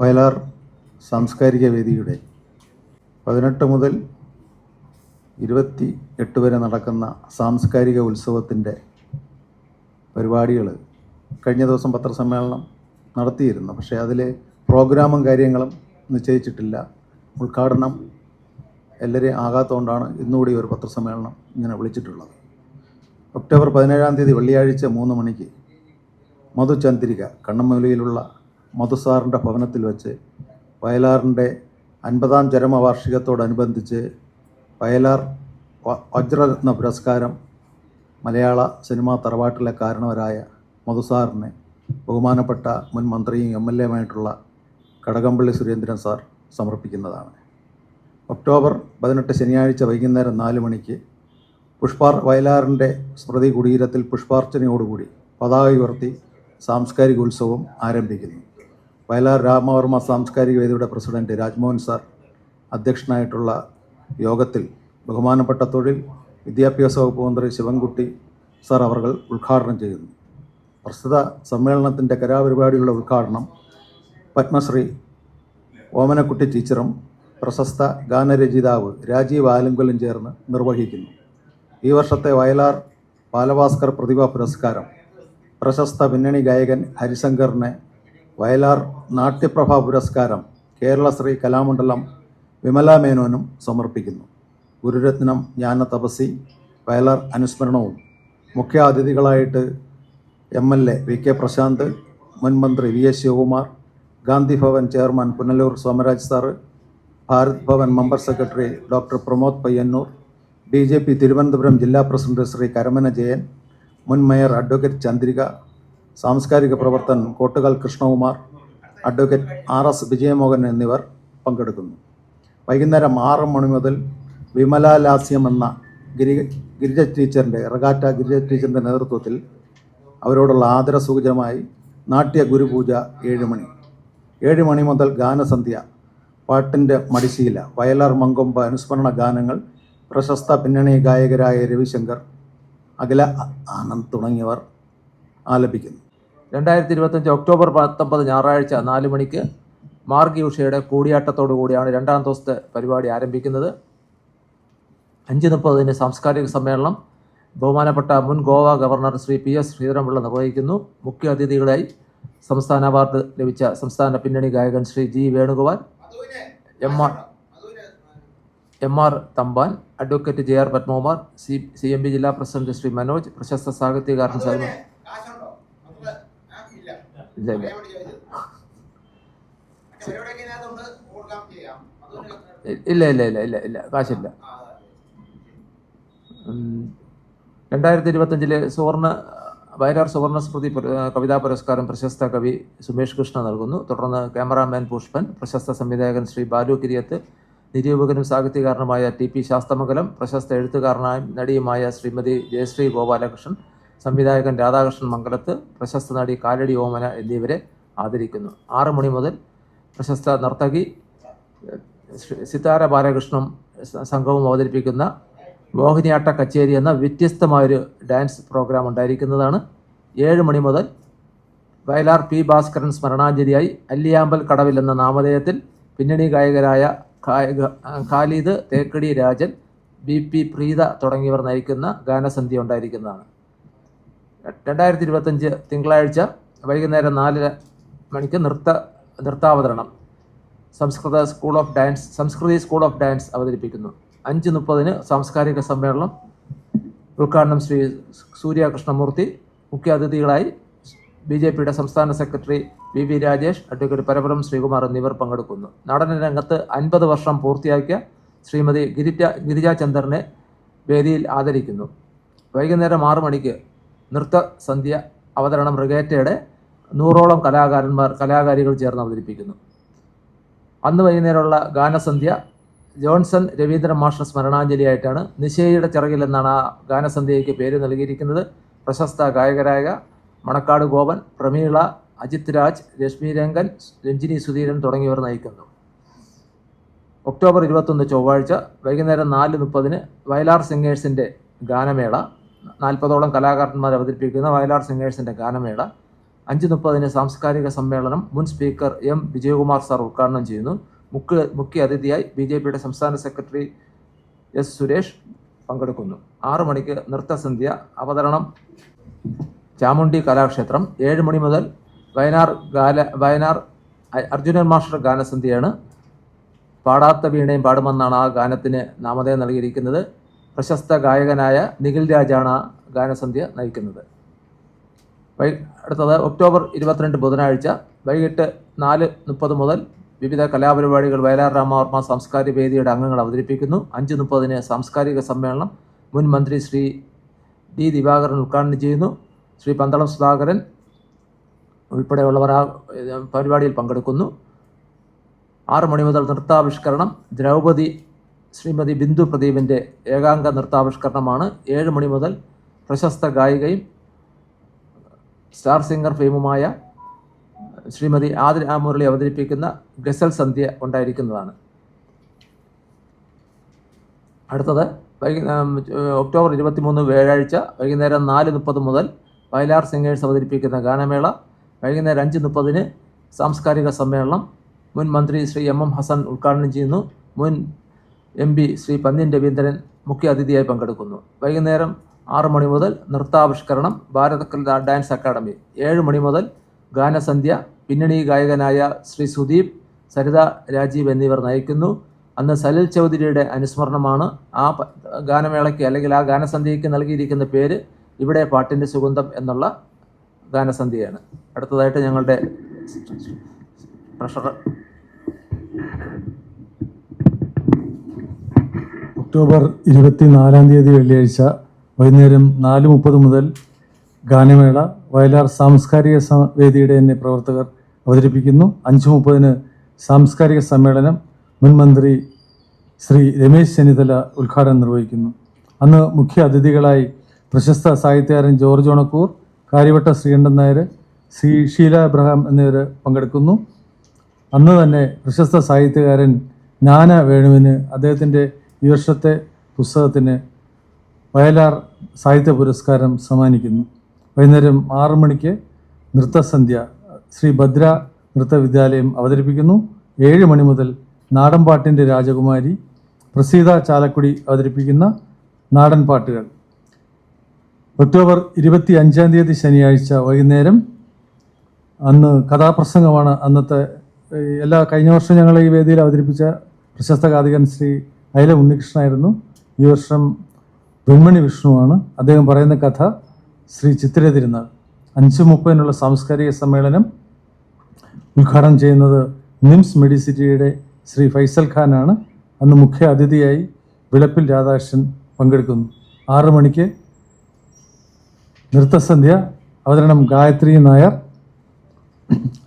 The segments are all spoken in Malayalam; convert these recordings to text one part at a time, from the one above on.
വയലാർ സാംസ്കാരിക വേദിയുടെ പതിനെട്ട് മുതൽ ഇരുപത്തി എട്ട് വരെ നടക്കുന്ന സാംസ്കാരിക ഉത്സവത്തിന്റെ പരിപാടികൾ കഴിഞ്ഞ ദിവസം പത്രസമ്മേളനം നടത്തിയിരുന്നു. പക്ഷേ അതിലെ പ്രോഗ്രാമും കാര്യങ്ങളും നിശ്ചയിച്ചിട്ടില്ല. ഉദ്ഘാടനം എല്ലാവരെയും ആകാത്തതുകൊണ്ടാണ് ഇന്നുകൂടി ഒരു പത്രസമ്മേളനം ഇങ്ങനെ വിളിച്ചിട്ടുള്ളത്. ഒക്ടോബർ പതിനേഴാം തീയതി വെള്ളിയാഴ്ച മൂന്ന് മണിക്ക് മധുചന്ദ്രിക കണ്ണമ്മൂലയിലുള്ള മധുസാറിന്റെ ഭവനത്തിൽ വെച്ച് വയലാറിന്റെ അൻപതാം ചരമവാർഷികത്തോടനുബന്ധിച്ച് വയലാർ വജ്രരത്ന പുരസ്കാരം മലയാള സിനിമാ തറവാട്ടിലെ കാരണവരായ മധുസാറിനെ ബഹുമാനപ്പെട്ട മുൻ മന്ത്രിയും എം എൽ എമായിട്ടുള്ള കടകംപള്ളി സുരേന്ദ്രൻ സാർ സമർപ്പിക്കുന്നതാണ്. ഒക്ടോബർ പതിനെട്ട് ശനിയാഴ്ച വൈകുന്നേരം നാല് മണിക്ക് പുഷ്പാർ വയലാറിന്റെ സ്മൃതി കുടീരത്തിൽ പുഷ്പാർച്ചനയോടുകൂടി പതാക ഉയർത്തി സാംസ്കാരിക ഉത്സവം ആരംഭിക്കുന്നു. വയലാർ രാമവർമ്മ സാംസ്കാരിക വേദിയുടെ പ്രസിഡന്റ് രാജ്മോഹൻ സാർ അധ്യക്ഷനായിട്ടുള്ള യോഗത്തിൽ ബഹുമാനപ്പെട്ട തൊഴിൽ വിദ്യാഭ്യാസ വകുപ്പ് മന്ത്രി ശിവൻകുട്ടി സാർ അവർ ഉദ്ഘാടനം ചെയ്യുന്നു. പ്രസ്തുത സമ്മേളനത്തിന്റെ കലാപരിപാടികളുടെ ഉദ്ഘാടനം പത്മശ്രീ ഓമനക്കുട്ടി ടീച്ചറും പ്രശസ്ത ഗാനരചയിതാവ് രാജീവ് ആലുങ്കലും ചേർന്ന് നിർവഹിക്കുന്നു. ഈ വർഷത്തെ വയലാർ ബാലഭാസ്കർ പ്രതിഭാ പുരസ്കാരം പ്രശസ്ത പിന്നണി ഗായകൻ ഹരിശങ്കറിനെ വയലാർ നാട്യപ്രഭ പുരസ്കാരം കേരള ശ്രീ കലാമണ്ഡലം വിമല മേനോനും സമർപ്പിക്കുന്നു. ഗുരുരത്നം ജ്ഞാന തപസി വയലാർ അനുസ്മരണവും മുഖ്യ അതിഥികളായിട്ട് M L A V K Prashanth മുൻമന്ത്രി V S Sivakumar Gandhi Bhavan chairman Punalur Somaraj sir Bharat Bhavan member secretary doctor Pramod Payyanur B J P Thiruvananthapuram ജില്ലാ പ്രസിഡന്റ് ശ്രീ കരമന ജയൻ മുൻ മേയർ അഡ്വക്കേറ്റ് ചന്ദ്രിക സാംസ്കാരിക Pravartan Kottukal Krishnakumar advocate R S Vijayamohan എന്നിവർ പങ്കെടുക്കുന്നു. വൈകുന്നേരം ആറ് മണി മുതൽ വിമലാലാസ്യം എന്ന ഗിരി ഗിരിജ ടീച്ചറിന്റെ റഗാറ്റ ഗിരിജ ടീച്ചറിന്റെ നേതൃത്വത്തിൽ അവരോടുള്ള ആദരസൂചകമായി നാട്യ ഗുരുപൂജ ഏഴ് മണി. ഏഴ് മണി മുതൽ ഗാനസന്ധ്യ പാട്ടിന്റെ മടിശീല വയലാർ മങ്കൊമ്പ് അനുസ്മരണ ഗാനങ്ങൾ പ്രശസ്ത പിന്നണി ഗായകരായ രവിശങ്കർ അഖില ആനന്ദ് തുടങ്ങിയവർ ആലപിക്കുന്നു. രണ്ടായിരത്തി ഇരുപത്തഞ്ച് ഒക്ടോബർ പത്തൊമ്പത് ഞായറാഴ്ച നാല് മണിക്ക് മാർഗി ഉഷയുടെ കൂടിയാട്ടത്തോടു കൂടിയാണ് രണ്ടാം ദിവസത്തെ പരിപാടി ആരംഭിക്കുന്നത്. അഞ്ച് മുപ്പതിന് സാംസ്കാരിക സമ്മേളനം ബഹുമാനപ്പെട്ട മുൻ Goa governor Shri P S Sreedharan Pillai നിർവഹിക്കുന്നു. മുഖ്യ അതിഥികളായി സംസ്ഥാന അവാർഡ് ലഭിച്ച സംസ്ഥാന പിന്നണി ഗായകൻ Shri G Venugopal M R M R Thampan advocate J R Padmakumar C C M P ജില്ലാ പ്രസിഡന്റ് ശ്രീ മനോജ് പ്രശസ്ത സാഹിത്യകാരൻ സൽമാൻ ഇല്ല ഇല്ല. ഇല്ല ഇല്ല ഇല്ല കാശില്ല. രണ്ടായിരത്തി ഇരുപത്തഞ്ചിലെ സുവർണ വയലാർ സുവർണ സ്മൃതി കവിതാ പുരസ്കാരം പ്രശസ്ത കവി സുമേഷ് കൃഷ്ണ നൽകുന്നു. തുടർന്ന് ക്യാമറാമാൻ പുഷ്പൻ പ്രശസ്ത സംവിധായകൻ ശ്രീ ബാലു കിരിയത്ത് നിരൂപകനും സാഹിത്യകാരനുമായ ടി പി ശാസ്തമംഗലം പ്രശസ്ത എഴുത്തുകാരനായും നടിയുമായ ശ്രീമതി ജയശ്രീ ഗോപാലകൃഷ്ണൻ സംവിധായകൻ രാധാകൃഷ്ണൻ മംഗലത്ത് പ്രശസ്ത നടി കാലടി ഓമന എന്നിവരെ ആദരിക്കുന്നു. ആറ് മണി മുതൽ പ്രശസ്ത നർത്തകി സിതാര ബാലകൃഷ്ണൻ സംഘവും അവതരിപ്പിക്കുന്ന മോഹിനിയാട്ട കച്ചേരി എന്ന വ്യത്യസ്തമായൊരു ഡാൻസ് പ്രോഗ്രാം ഉണ്ടായിരിക്കുന്നതാണ്. ഏഴ് മണി മുതൽ വയലാർ പി ഭാസ്കരൻ സ്മരണാഞ്ജലിയായി അല്ലിയാമ്പൽ കടവിൽ എന്ന നാമധേയത്തിൽ പിന്നണി ഗായകരായ ഖാലിദ് തേക്കടി രാജൻ ബി പി പ്രീത തുടങ്ങിയവർ നയിക്കുന്ന ഗാനസന്ധ്യ ഉണ്ടായിരിക്കുന്നതാണ്. രണ്ടായിരത്തി ഇരുപത്തഞ്ച് തിങ്കളാഴ്ച വൈകുന്നേരം നാല് മണിക്ക് നൃത്ത നൃത്താവതരണം. Samskrita school of dance Samskriti school of dance അവതരിപ്പിക്കുന്നു. അഞ്ച് മുപ്പതിന് സാംസ്കാരിക സമ്മേളനം ഉദ്ഘാടനം ശ്രീ സൂര്യകൃഷ്ണമൂർത്തി മുഖ്യ അതിഥികളായി ബി ജെ പിയുടെ സംസ്ഥാന secretary V V Rajesh advocate Parapuram Sreekumar എന്നിവർ പങ്കെടുക്കുന്നു. നടന രംഗത്ത് അൻപത് വർഷം പൂർത്തിയാക്കിയ ശ്രീമതി ഗിരിജ ഗിരിജ ചന്ദറിനെ വേദിയിൽ ആദരിക്കുന്നു. വൈകുന്നേരം ആറു മണിക്ക് നൃത്ത സന്ധ്യ അവതരണം റിഗേറ്റയുടെ നൂറോളം കലാകാരന്മാർ കലാകാരികൾ ചേർന്ന് അവതരിപ്പിക്കുന്നു. അന്ന് വൈകുന്നേരമുള്ള ഗാനസന്ധ്യ ജോൺസൺ രവീന്ദ്രൻ മാഷ സ്മരണാഞ്ജലിയായിട്ടാണ് നിശയുടെ ചിറകിൽ എന്നാണ് ആ ഗാനസന്ധ്യയ്ക്ക് പേര് നൽകിയിരിക്കുന്നത്. പ്രശസ്ത ഗായകരായ മണക്കാട് ഗോപൻ പ്രമീള അജിത് രാജ് രശ്മി രംഗൻ രഞ്ജിനി സുധീരൻ തുടങ്ങിയവർ നയിക്കുന്നു. ഒക്ടോബർ ഇരുപത്തൊന്ന് ചൊവ്വാഴ്ച വൈകുന്നേരം നാല് മുപ്പതിന് വയലാർ സിംഗേഴ്സിന്റെ ഗാനമേള നാൽപ്പതോളം കലാകാരന്മാർ അവതരിപ്പിക്കുന്ന വയലാർ സിംഗേഴ്സിന്റെ ഗാനമേള. അഞ്ച് മുപ്പതിന് സാംസ്കാരിക സമ്മേളനം മുൻ സ്പീക്കർ എം വിജയകുമാർ സാർ ഉദ്ഘാടനം ചെയ്യുന്നു. മുഖ്യ മുഖ്യ അതിഥിയായി ബി ജെ പിയുടെ സംസ്ഥാന സെക്രട്ടറി എസ് സുരേഷ് പങ്കെടുക്കുന്നു. ആറു മണിക്ക് നൃത്തസന്ധ്യ അവതരണം ചാമുണ്ടി കലാക്ഷേത്രം. ഏഴ് മണി മുതൽ വയനാർ ഗാല വയനാർ അർജുനൻ മാസ്റ്റർ ഗാനസന്ധ്യയാണ്. പാടാത്ത വീണയും പാടുമെന്നാണ് ആ ഗാനത്തിന് നാമധേയം നൽകിയിരിക്കുന്നത്. പ്രശസ്ത ഗായകനായ നിഖിൽ രാജാണ് ഗാനസന്ധ്യ നയിക്കുന്നത്. വൈ അടുത്തത് ഒക്ടോബർ ഇരുപത്തിരണ്ട് ബുധനാഴ്ച വൈകിട്ട് നാല് മുപ്പത് മുതൽ വിവിധ കലാപരിപാടികൾ വയലാർ രാമവർമ്മ സാംസ്കാരിക വേദിയുടെ അംഗങ്ങൾ അവതരിപ്പിക്കുന്നു. അഞ്ച് മുപ്പതിന് സാംസ്കാരിക സമ്മേളനം മുൻ മന്ത്രി ശ്രീ ഡി ദിവാകരൻ ഉദ്ഘാടനം ചെയ്യുന്നു. ശ്രീ പന്തളം സുധാകരൻ ഉൾപ്പെടെയുള്ളവർ ആ പരിപാടിയിൽ പങ്കെടുക്കുന്നു. ആറ് മണി മുതൽ നൃത്താവിഷ്കരണം ദ്രൗപദി ശ്രീമതി ബിന്ദു പ്രദീപിന്റെ ഏകാംഗ നൃത്താവിഷ്കരണമാണ്. ഏഴ് മണി മുതൽ പ്രശസ്ത ഗായികയും സ്റ്റാർ സിംഗർ ഫെയിമുമായ ശ്രീമതി ആദിൽ ആമുരളി അവതരിപ്പിക്കുന്ന ഗസൽ സന്ധ്യ ഉണ്ടായിരിക്കുന്നതാണ്. അടുത്തത് വൈകി ഒക്ടോബർ ഇരുപത്തിമൂന്ന് വ്യാഴാഴ്ച വൈകുന്നേരം നാല് മുപ്പത് മുതൽ വയലാർ സിംഗേഴ്സ് അവതരിപ്പിക്കുന്ന ഗാനമേള. വൈകുന്നേരം അഞ്ച് മുപ്പതിന് സാംസ്കാരിക സമ്മേളനം. മുൻ മന്ത്രി ശ്രീ എം എം ഹസൻ ഉദ്ഘാടനം ചെയ്യുന്നു. മുൻ എം പി ശ്രീ പന്ന്യൻ രവീന്ദ്രൻ മുഖ്യ അതിഥിയായി പങ്കെടുക്കുന്നു. വൈകുന്നേരം ആറു മണി മുതൽ നൃത്താവിഷ്കരണം ഭാരത ഡാൻസ് അക്കാദമി ഏഴ് മണി മുതൽ ഗാനസന്ധ്യ പിന്നണി ഗായകനായ ശ്രീ സുദീപ് സരിത രാജീവ് എന്നിവർ നയിക്കുന്നു. അന്ന് സലിൽ ചൗധരിയുടെ അനുസ്മരണമാണ് ആ ഗാനമേളയ്ക്ക് അല്ലെങ്കിൽ ആ ഗാനസന്ധ്യയ്ക്ക് നൽകിയിരിക്കുന്ന പേര് ഇവിടെ പാട്ടിന്റെ സുഗന്ധം എന്നുള്ള ഗാനസന്ധ്യയാണ്. അടുത്തതായിട്ട് ഞങ്ങളുടെ ട്രഷറർ. ഒക്ടോബർ ഇരുപത്തിനാലാം തീയതി വെള്ളിയാഴ്ച വൈകുന്നേരം നാല് മുപ്പത് മുതൽ ഗാനമേള വയലാർ സാംസ്കാരിക വേദിയുടെ തന്നെ പ്രവർത്തകർ അവതരിപ്പിക്കുന്നു. അഞ്ച് മുപ്പതിന് സാംസ്കാരിക സമ്മേളനം മുൻ മന്ത്രി ശ്രീ രമേശ് ചെന്നിത്തല ഉദ്ഘാടനം നിർവഹിക്കുന്നു. അന്ന് മുഖ്യ അതിഥികളായി പ്രശസ്ത സാഹിത്യകാരൻ ജോർജ് ഓണക്കൂർ കാര്യവട്ട ശ്രീകണ്ഠൻ നായർ ശ്രീ ഷീല അബ്രഹാം എന്നിവർ പങ്കെടുക്കുന്നു. അന്ന് തന്നെ പ്രശസ്ത സാഹിത്യകാരൻ നാന വേണുവിന് അദ്ദേഹത്തിന്റെ ഈ വർഷത്തെ പുസ്തകത്തിന് വയലാർ സാഹിത്യ പുരസ്കാരം സമ്മാനിക്കുന്നു. വൈകുന്നേരം ആറ് മണിക്ക് നൃത്തസന്ധ്യ ശ്രീ ഭദ്ര നൃത്തവിദ്യാലയം അവതരിപ്പിക്കുന്നു. ഏഴ് മണി മുതൽ നാടൻപാട്ടിന്റെ രാജകുമാരി പ്രസീത ചാലക്കുടി അവതരിപ്പിക്കുന്ന നാടൻ പാട്ടുകൾ. ഒക്ടോബർ ഇരുപത്തി അഞ്ചാം തീയതി ശനിയാഴ്ച വൈകുന്നേരം അന്ന് കഥാപ്രസംഗമാണ് അന്നത്തെ എല്ലാ കഴിഞ്ഞ വർഷം ഞങ്ങൾ ഈ വേദിയിൽ അവതരിപ്പിച്ച പ്രശസ്ത ഗാതികൻ ശ്രീ അയല ഉണ്ണികൃഷ്ണനായിരുന്നു. ഈ വർഷം വെൺമണി വിഷ്ണുവാണ്. അദ്ദേഹം പറയുന്ന കഥ ശ്രീ ചിത്തിര തിരുനാൾ. അഞ്ച് മുപ്പതിനുള്ള സാംസ്കാരിക സമ്മേളനം ഉദ്ഘാടനം ചെയ്യുന്നത് നിംസ് മെഡിസിറ്റിയുടെ ശ്രീ ഫൈസൽ ഖാനാണ്. അന്ന് മുഖ്യ അതിഥിയായി വിളപ്പിൽ രാധാകൃഷ്ണൻ പങ്കെടുക്കുന്നു. ആറു മണിക്ക് നൃത്തസന്ധ്യ അവതരണം ഗായത്രി നായർ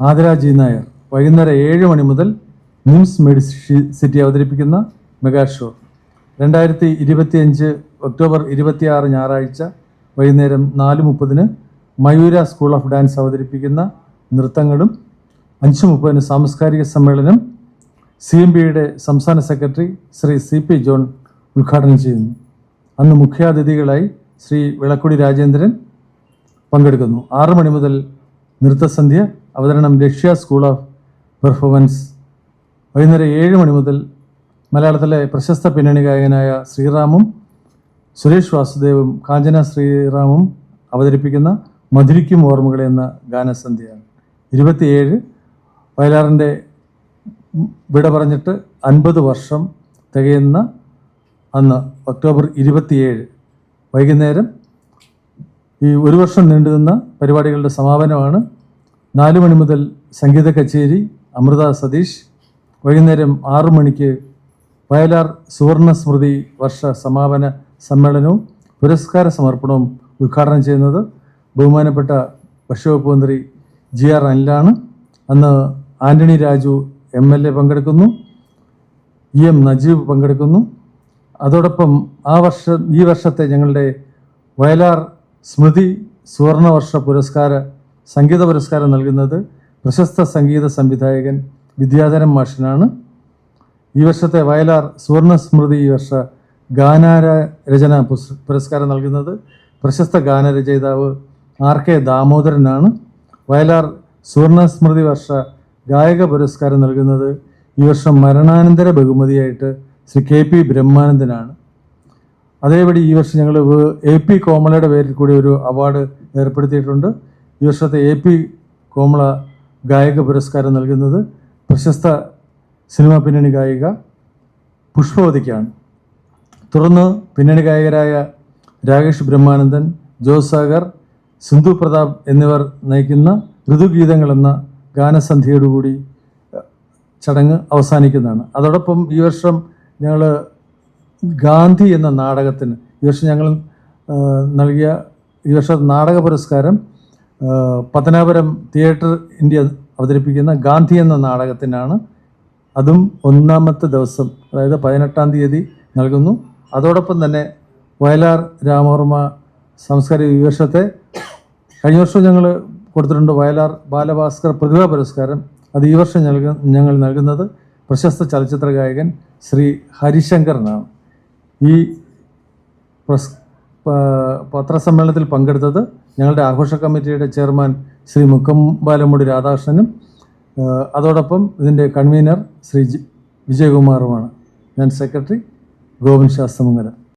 ആദരാജി നായർ. വൈകുന്നേരം ഏഴ് മണി മുതൽ നിംസ് മെഡിസി സിറ്റി അവതരിപ്പിക്കുന്ന മെഗാ ഷോ രണ്ടായിരത്തി ഇരുപത്തിയഞ്ച് ഒക്ടോബർ ഇരുപത്തിയാറ് ഞായറാഴ്ച വൈകുന്നേരം നാല് മുപ്പതിന് മയൂര സ്കൂൾ ഓഫ് ഡാൻസ് അവതരിപ്പിക്കുന്ന നൃത്തങ്ങളും അഞ്ച് മുപ്പതിന് സാംസ്കാരിക സമ്മേളനം സി എം ബിയുടെ സംസ്ഥാന secretary Shri C P John ഉദ്ഘാടനം ചെയ്യുന്നു. അന്ന് മുഖ്യാതിഥികളായി ശ്രീ വിളക്കുടി രാജേന്ദ്രൻ പങ്കെടുക്കുന്നു. ആറു മണി മുതൽ നൃത്തസന്ധ്യ അവതരണം ലക്ഷ്യ സ്കൂൾ ഓഫ് പെർഫോമൻസ്. വൈകുന്നേരം ഏഴ് മണി മുതൽ മലയാളത്തിലെ പ്രശസ്ത പിന്നണി ഗായകനായ ശ്രീറാമും സുരേഷ് വാസുദേവും കാഞ്ചന ശ്രീറാമും അവതരിപ്പിക്കുന്ന മധുരിക്കും ഓർമ്മകൾ എന്ന ഗാനസന്ധ്യയാണ്. ഇരുപത്തിയേഴ് വയലാറിന്റെ വിട പറഞ്ഞിട്ട് അൻപത് വർഷം തികയുന്ന അന്ന് ഒക്ടോബർ ഇരുപത്തിയേഴ് വൈകുന്നേരം ഈ ഒരു വർഷം നീണ്ടുനിന്ന പരിപാടികളുടെ സമാപനമാണ് നാല് മണി മുതൽ സംഗീത കച്ചേരി അമൃത സതീഷ് വൈകുന്നേരം ആറു മണിക്ക് വയലാർ സുവർണ സ്മൃതി വർഷ സമാപന സമ്മേളനവും പുരസ്കാര സമർപ്പണവും ഉദ്ഘാടനം ചെയ്യുന്നത് ബഹുമാനപ്പെട്ട ഭക്ഷ്യവകുപ്പ് മന്ത്രി ജി ആർ അനിലാണ്. അന്ന് Antony Raju M L A പങ്കെടുക്കുന്നു. ഇ എം നജീബ് പങ്കെടുക്കുന്നു. അതോടൊപ്പം ആ വർഷം ഈ വർഷത്തെ ഞങ്ങളുടെ വയലാർ സ്മൃതി സുവർണവർഷ പുരസ്കാര സംഗീത പുരസ്കാരം നൽകുന്നത് പ്രശസ്ത സംഗീത സംവിധായകൻ വിദ്യാധരൻ മാഷിനാണ്. ഈ വർഷത്തെ വയലാർ സുവർണ സ്മൃതി ഈ വർഷ ഗാനാര രചന പുരസ്കാരം നൽകുന്നത്. പ്രശസ്ത ഗാനരചയിതാവ് ആർ കെ ദാമോദരനാണ്. വയലാർ സുവർണ സ്മൃതി വർഷ ഗായക പുരസ്കാരം നൽകുന്നത് ഈ വർഷം മരണാനന്തര ബഹുമതിയായിട്ട് ശ്രീ കെ പി ബ്രഹ്മാനന്ദനാണ്. അതേപടി ഈ വർഷം ഞങ്ങൾ എ പി കോമളയുടെ പേരിൽ കൂടി ഒരു അവാർഡ് ഏർപ്പെടുത്തിയിട്ടുണ്ട്. ഈ വർഷത്തെ എ പി കോമള ഗായക പുരസ്കാരം നൽകുന്നത് പ്രശസ്ത സിനിമാ പിന്നണി ഗായിക പുഷ്പവതിക്കാണ്. തുടർന്ന് പിന്നണി ഗായകരായ രാകേഷ് ബ്രഹ്മാനന്ദൻ ജോസ് സാഗർ സിന്ധു പ്രതാപ് എന്നിവർ നയിക്കുന്ന ഋതുഗീതങ്ങൾ എന്ന ഗാനസന്ധ്യയോടുകൂടി ചടങ്ങ് അവസാനിക്കുന്നതാണ്. അതോടൊപ്പം ഈ വർഷം ഞങ്ങൾ ഗാന്ധി എന്ന നാടകത്തിന് ഈ വർഷം ഞങ്ങൾ നൽകിയ ഈ വർഷ നാടക പുരസ്കാരം പത്തനാപുരം തിയേറ്റർ ഇന്ത്യ അവതരിപ്പിക്കുന്ന ഗാന്ധി എന്ന നാടകത്തിനാണ് അതും ഒന്നാമത്തെ ദിവസം അതായത് പതിനെട്ടാം തീയതി നൽകുന്നു. അതോടൊപ്പം തന്നെ വയലാർ രാമവർമ്മ സാംസ്കാരിക വിവേഷത്തെ കഴിഞ്ഞ വർഷം ഞങ്ങൾ കൊടുത്തിട്ടുണ്ട്. വയലാർ ബാലഭാസ്കർ പ്രതിഭാ പുരസ്കാരം. അത് ഈ വർഷം നൽക ഞങ്ങൾ നൽകുന്നത് പ്രശസ്ത ചലച്ചിത്ര ഗായകൻ ശ്രീ ഹരിശങ്കറിനാണ്. ഈ പ്രസ് പത്രസമ്മേളനത്തിൽ പങ്കെടുത്തത് ഞങ്ങളുടെ ആഘോഷ കമ്മിറ്റിയുടെ ചെയർമാൻ ശ്രീ മുക്കമ്പാലമുടി രാധാകൃഷ്ണനും ആ, അതോടൊപ്പം ഇതിന്റെ കൺവീനർ ശ്രീ വിജയകുമാറുമാണ്. ഞാൻ സെക്രട്ടറി ഗോവിന്ദ് ശാസ്ത്രമംഗലം.